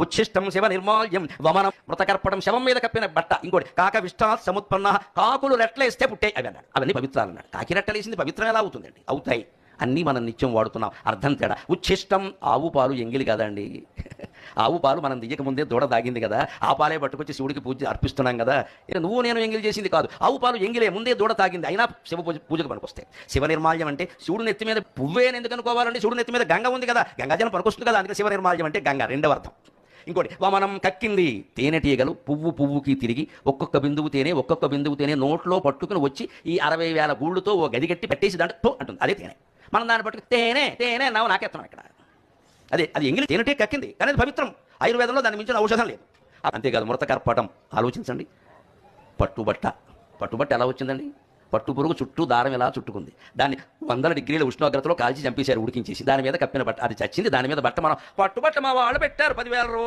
ఉచ్ఛిష్టం శివ నిర్మాల్యం వమనం మృతకర్పడం శవం మీద కప్పిన బట్ట ఇంకోటి కాక విష్ఠా సముత్పన్న కాకులు రెట్లేస్తే పుట్టే అవి అన్నాడు. అవన్నీ పవిత్రాలు అన్నాడు కాకి రెట్టలేసింది పవిత్రం ఎలా అవుతుందండి? అవుతాయి. అన్నీ మనం నిత్యం వాడుతున్నాం. అర్థం తేడా. ఉచ్ఛిష్టం ఆవు పాలు ఎంగిలి కదండి. ఆవు పాలు మనం దియ్యక ముందే దూడ దాగింది కదా. ఆ పాలే పట్టుకొచ్చి శివుడికి పూజ అర్పిస్తున్నాం కదా. నువ్వు నేను ఎంగిలి చేసింది కాదు. ఆవు పాలు ఎంగిలే ముందే దూడ తాగింది. అయినా శివ పూజ పూజకు పనికొస్తాయి. శివ నిర్మాల్యం అంటే శివుడు నెత్తి మీద పువ్వేని ఎందుకు అనుకోవాలంటే శివుడు నెత్తి మీద గంగ ఉంది కదా. గంగాజలం పనికొస్తుంది కదా. అందుకే శివ నిర్మాల్యం అంటే గంగ రెండవ అర్థం. ఇంకోటి వమనం కక్కింది. తేనెటీగలు పువ్వు పువ్వుకి తిరిగి ఒక్కొక్క బిందువు తేనె ఒక్కొక్క బిందువు తేనె నోట్లో పట్టుకుని వచ్చి ఈ అరవై వేల గూళ్ళతో ఓ గది కట్టి పెట్టేసి దాంట్లో అంటుంది. అదే తేనె. మనం దాన్ని పట్టుకు తేనె తేనె నావు నాకెత్తున్నాం ఇక్కడ. అదే అది ఎంగిలి తేనెటే కక్కింది కానీ అది పవిత్రం. ఆయుర్వేదంలో దాన్ని మించిన ఔషధం లేదు. అంతేకాదు మృత కర్పటం. ఆలోచించండి. పట్టుబట్ట. పట్టుబట్ట ఎలా వచ్చిందండి? పట్టు పురుగు చుట్టూ దారం ఇలా చుట్టుకుంది? దాన్ని వందల డిగ్రీల ఉష్ణోగ్రతలో కాల్చి చంపేశారు ఉడికించేసి. దాని మీద కప్పిన బట్ట అది చచ్చింది దాని మీద బట్ట మనం పట్టుబట్ట మా వాళ్ళు పెట్టారు పదివేల రూపాయలు